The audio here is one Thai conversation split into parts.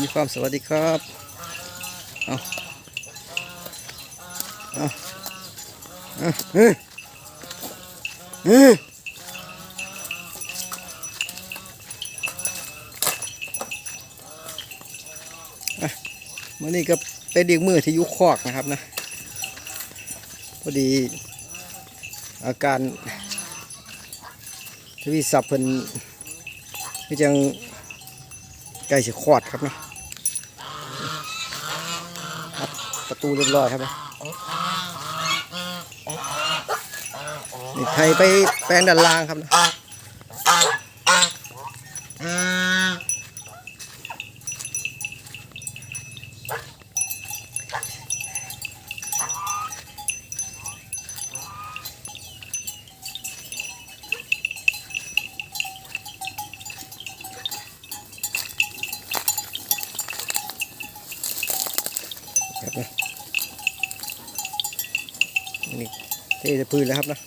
มีความสวัสดีครับเอาเอาเอเฮ้ยเฮ้ยอะมื่อนี้ก็เป็นอีกมือที่ยุคอกนะครับนะพอดี อาการทวีศัพท์เพิ่นที่จังใกล้สิคอดครับนะอัดประ ตูเรียบร้อยครับนะนี่ไทยไปแปลงด้านล่างครับนะครับ นะนี่เทจะพื้นแล้วครับนะ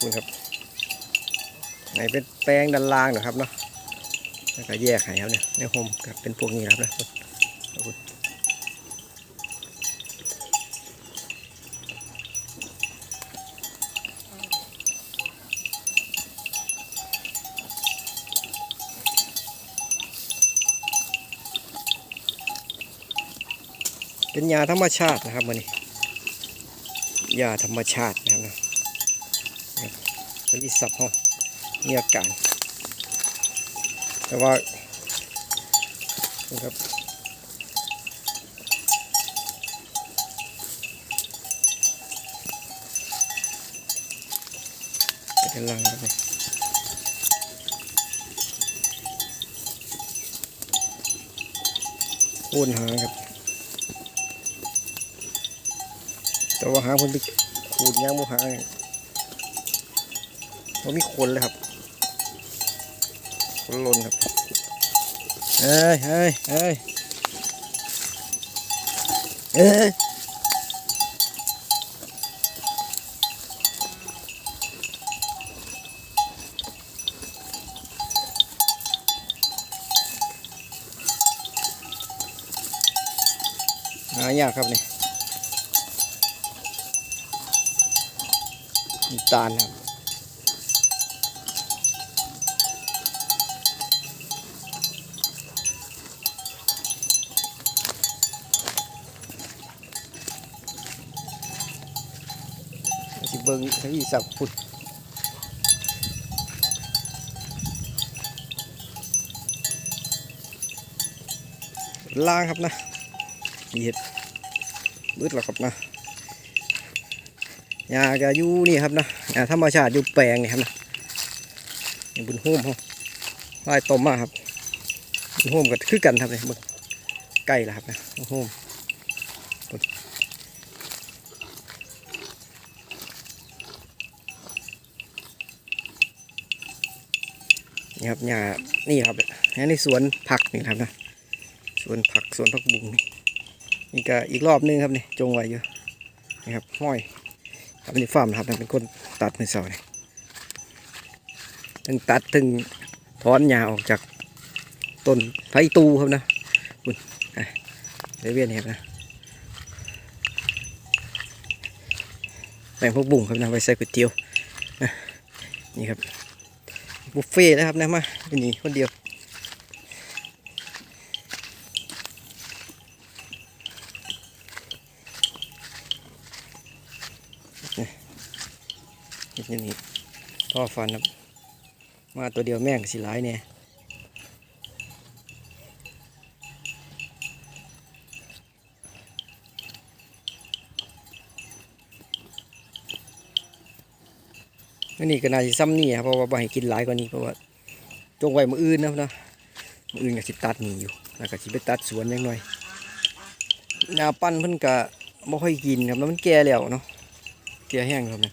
คุณครับไหนเป็นแปลงด้านล่างนะครับเนาะแล้วก็แยกให้ครับเนี่ยในโฮมกับเป็นพวกนี้ครับนะคุณเป็นยาธรรมชาตินะครับมันนี้ ยาธรรมชาตินะครับนะนี่เป็นที่สับห้องมีอาการ แต่ว่านะครับเป็นลังครับนี่ปูนหางครับ แต่ว่าหางคนไปขูดยางโมหางนี่มันมีคนเลยครับคนลนครับเอ้ยเอ้ยเอ้ยเอ้ยหายากครับนี่ น้ำตาลครับสิเบิงทวีสับพุดล่างครับนะนี่เห็ดมืดแล้วครับนะ ยากะอยู่นี่ครับนะยาธรรมชาติอยู่แปลงนี่ครับนะนี่บุญโฮมเขาไล่ต้มมาครับบุญโฮมก็คือกันครับเลยมึงใกล้ล้วครับนะบุญโฮมนี่ครับหญ้านี่ครับนี่ในสวนผักนี่ครับนะสวนผักสวนผักบุ้งนี่นี่ก็อีกรอบนึงครับนี่จงไว้อยู่นี่ครับห้อย ครับนี่ฟาร์มนะครับนะเป็นคนตัดมือเสาเนี่ยถึงตัดถึงถอนหญ้าออกจากต้นไผ่ตูครับนะคุณอะเดี๋ยวเวียนเห็นนะแบ่งพวกบุ้งครับนะไว้ใส่ก๋วยเตี๋ยวนะนี่ครับบุฟเฟ่ต์นะครับนะมาเป็นนี่คนเดียว เห็นอย่างนี้ท่อฟันครับมาตัวเดียวแม่งสิร้ายเนี่ยนนี้ก็น่าจะซ้ำนี่ครับเพราะว่าบ่ให้กินหลายกว่านี้เพราะว่าจงไว้มืออื่นนะนะมืออื่นก็สิตัดนี่อยู่แล้วก็สิไปตัดสวนยังหน่อยนาปั้นเพิ่นก็บ่ค่อยกินครับแล้วมันแก่แล้วเนาะแก่แห้งครับนะ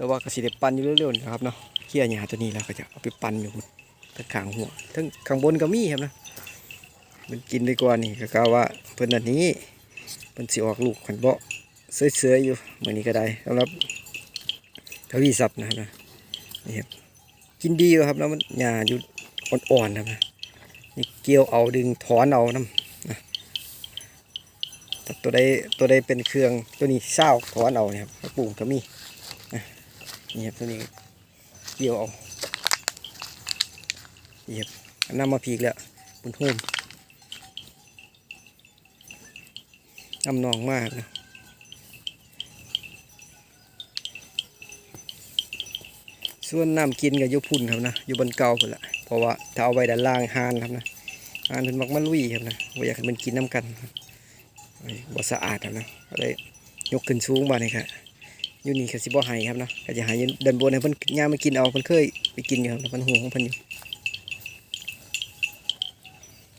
แต่ว่าก็สิได้ปั้นอยู่เรื่อยๆนะครับเนาะเขี่ยหญ้าตัวนี้แล้วก็จะเอาไปปั้นอยู่ทั้งขางหัวทั้งข้างบนก็มีครับนะมันกินดีกว่านี่ก็กล่าวว่าเพิ่นอันนี้เพิ่นสิออกลูกขันเบาะเสื้อๆอยู่เหมือนนี้ก็ได้สำหรับทวีศัพท์นะครับนะนี่ครับกินดีอยู่ครับแล้วมันหญ้าอยู่อ่อนๆนะครับนะนี่เกี่ยวเอาดึงถอนเอาน้ำนะตัวใดตัวใดเป็นเครื่องตัวนี้เศร้าถอนเอาเนี่ยครับกระปุกก็มี นี่ครับตัวนี้เกี่ยวเอานี่ครับนน้ำมาพีกแล้วบุญโฮมน้ำนองมากนะส่วนน้ำกินกับยุพุ่นครับนะอยู่บนเก่าพุ่นละเพราะว่าถ้าเอาไว้ด้านล่างหานครับนะหานเป็นมักมันลุยครับนะว่าอยากให้มันกินน้ำกันบ่สะอาดครับนะก็เลยยกขึ้นสูงมาเลยครับ อยู่นี่ก็สิบ่ให้ครับนะก็จะหายเดินบนให้เพิ่นย่างมากินเอาเพิ่นเคยไปกินอยู่ครับเพิ่นหูของเพิ่นอยู่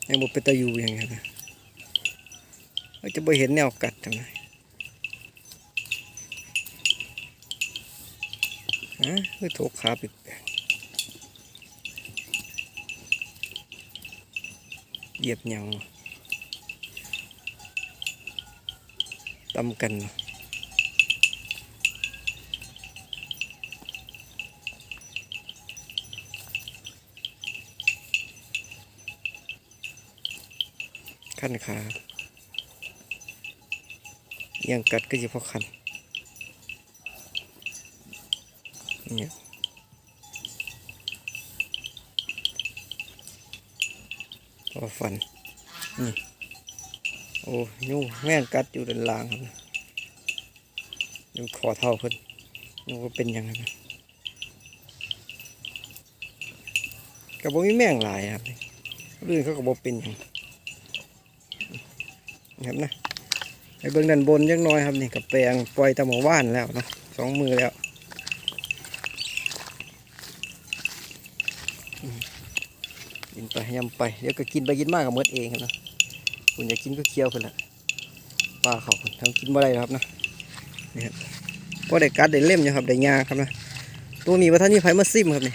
ยังบ่เป็นตาอยู่อย่างเงี้ยนะเราจะบ่เห็นแนวกัดทำไมฮะคือโถกขาปิดเหยียบหยังวะตำกันวะ ขั้นขาเอียังกัดก็จะพอคันเนี่ยพอฟันนี่โอ้ยูแม่งกัดอยู่ด้านล่างครับยูขอเท่าเพิ่นยูก็เป็นยังไงนะกับบ่มีแม่งหลายครับเรื่องเขากับบ่เป็นยัง ครับนะไปเบิ่งด้านบนยังน้อยครับนี่กับแปลงปล่อยตะหมอว่านแล้วเนาะสองมือแล้วกินไปยำไปเดี๋ยวก็กินไปกินมากกับมดเองครับนะคุณอยากกินก็เคี้ยวเพิ่นละปลาเขาทำกินบ่ได้หรอกครับนะนี่ครับก็ได้กัดได้เล่มอยู่ครับได้ยาครับนะตัวนี้ว่าท่านนี่ไผมาซิมครับนี่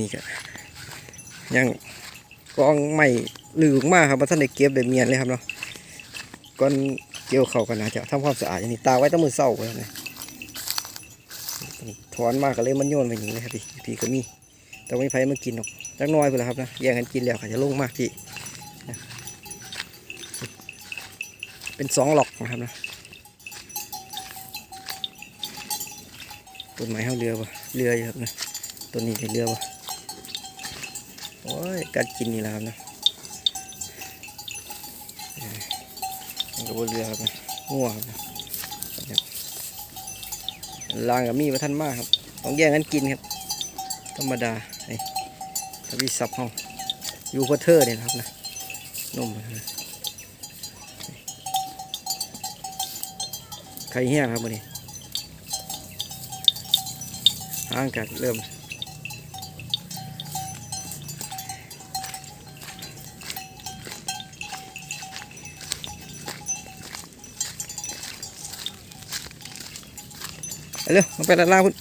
นี่ก็ยังกองใหม่ หลือมากครับว่าท่านได้เก็บได้เมียนเลยครับเนาะก่อนเกี่ยวเขากันนะจะทำความสะอาดอย่างนี้ตาไว้ตั้งมือเศร้าไว้นี่ถอนมากก็เลยมันโยนไปอย่างนี้เลยครับพี่พี่ก็มีแต่ไม่ไผมากินหรอกจักน้อยไปแล้วครับนะแย่งกันกินแล้วค่ะจะลงมากที่เป็นสองหลอกนะครับนะต้นไม้เขาเรือปะเรืออยู่ครับนะต้นนี้เป็นเรือปะโอ้ยกัดกินนี่แหละครับนะเออ มันก็บเรือครับง่วครับลางกับมีมาท่านมากครับ ต้องแย่งกันกินครับ ธรรมดานี่ทวีซับเฮาอยู่พัเทอร์เนี่ยนะครับนะนุ่มนะไข่แห้งครับวันนี้ห่างกันเริ่ม เร็วมาไปด้านล่างพุ่น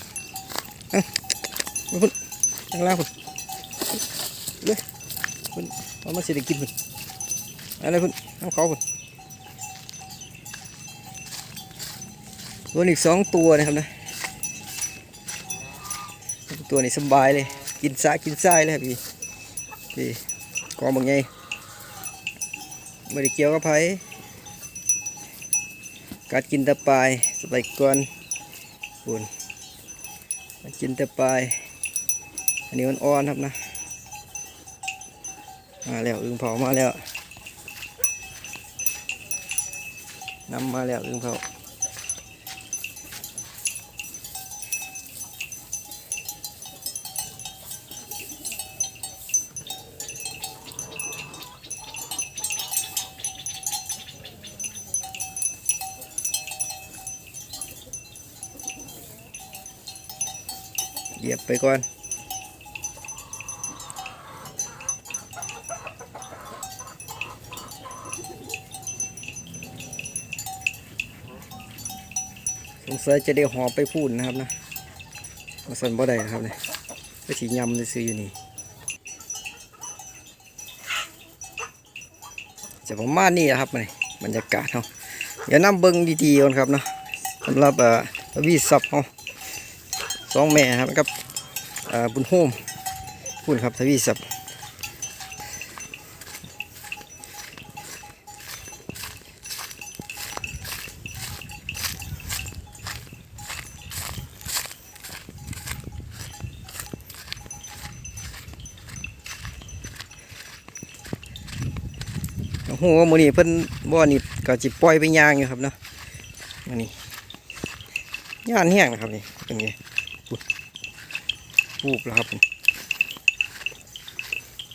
เอาพุ่นด้านล่างพุ่นเอามาสิได้กินพุ่นอะไรพุ่นเอาเขาพุ่นตัวอีกสองตัวนะครับนะตัวนี้สบายเลย กินสากินทรายเลยครับพี่พี่กองบางไงไม่ได้เกี่ยวกับไผกัดกินตะปายสบายก่อนุนกัดกินแต่ปลายอันนี้มันอ่อนครับนะ มาแล้วอึ่งเผามาแล้วนำมาแล้วอึ่งเผา เหยียบไปก่อนสงสัยจะได้หอบไปพูดนะครับนะมาสันบ่ได้นะครับเนี่ยก็ฉียำซื้ออยู่นี่จะประมาณนี้นะครับนี่บรรยากาศเขาเดี๋ยวน้ำเบิ้งดีๆก่อนครับเนาะสำหรับเอ่อวีซับเขา สองแม่ครับกับบุญโฮมพูดครับทวีศัพท์โหโวมือนี่เพิ่นบ่อนี่ก็จิปล่อยไปย่างอยู่ครับเนาะมันนี่ย่านแห้งนะครับนี่เป็นไง ปุ๊บปุ๊บแล้วครับผม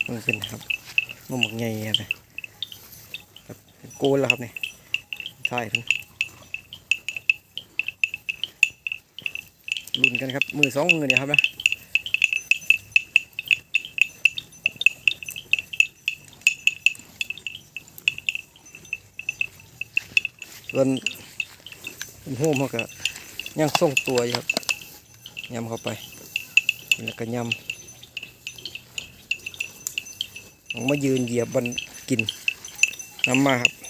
มันเป็นครับมันหมกใหญ่ครับเนี่ยครับโกนแล้วครับเนี่ยใช่เพิ่นลุ้นกันครับ มือสองมือเนี่ยครับนะส่วนเป็นหูมันก็ยังทรงตัวอยู่ครับ ยำเข้าไป แล้วก็ยำออกมายืนเหยียบบันกินน้ำมาครับ